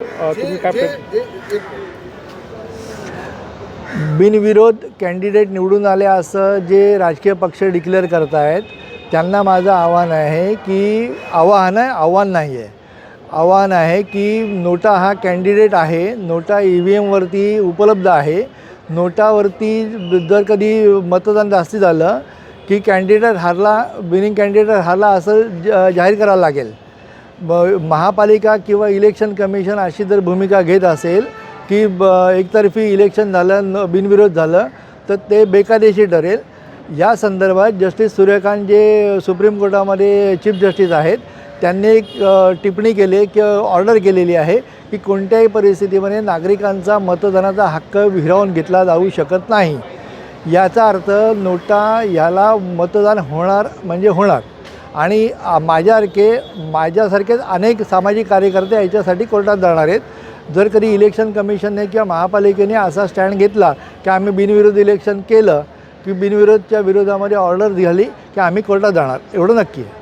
तुम्ही काय बिनविरोध कॅन्डिडेट निवडून आले असं जे राजकीय पक्ष डिक्लेअर करत आहेत त्यांना माझं आव्हान आहे की आव्हान आहे आव्हान नाही आहे. आव्हान आहे की नोटा हा कॅन्डिडेट आहे नोटा ई व्ही एमवरती उपलब्ध आहे. नोटावरती जर कधी मतदान जास्ती झालं की कॅन्डिडेट हारला विनिंग कॅन्डिडेट हारला असं ज जाहीर करायला लागेल. महापालिका किंवा इलेक्शन कमिशन अशी जर भूमिका घेत असेल की ब एकतर्फी इलेक्शन झालं न बिनविरोध झालं तर ते बेकायदेशीर ठरेल. या संदर्भात जस्टिस सूर्यकांत जे सुप्रीम कोर्टामध्ये चीफ जस्टिस आहेत त्यांनी एक टिप्पणी केली की ऑर्डर केलेली आहे की कोणत्याही परिस्थितीमध्ये नागरिकांचा मतदानाचा हक्क हिरावून घेतला जाऊ शकत नाही. याचा अर्थ नोटा याला मतदान होणार म्हणजे होणार. आणि माझ्यासारखे माझ्यासारखेच अनेक सामाजिक कार्यकर्ते याच्यासाठी कोर्टात जाणार आहेत. जर कधी इलेक्शन कमिशनने किंवा महापालिकेने असा स्टँड घेतला की आम्ही बिनविरोध इलेक्शन केलं की बिनविरोधच्या विरोधामध्ये ऑर्डर झाली की आम्ही कोर्टात जाणार. एवढं नक्की आहे.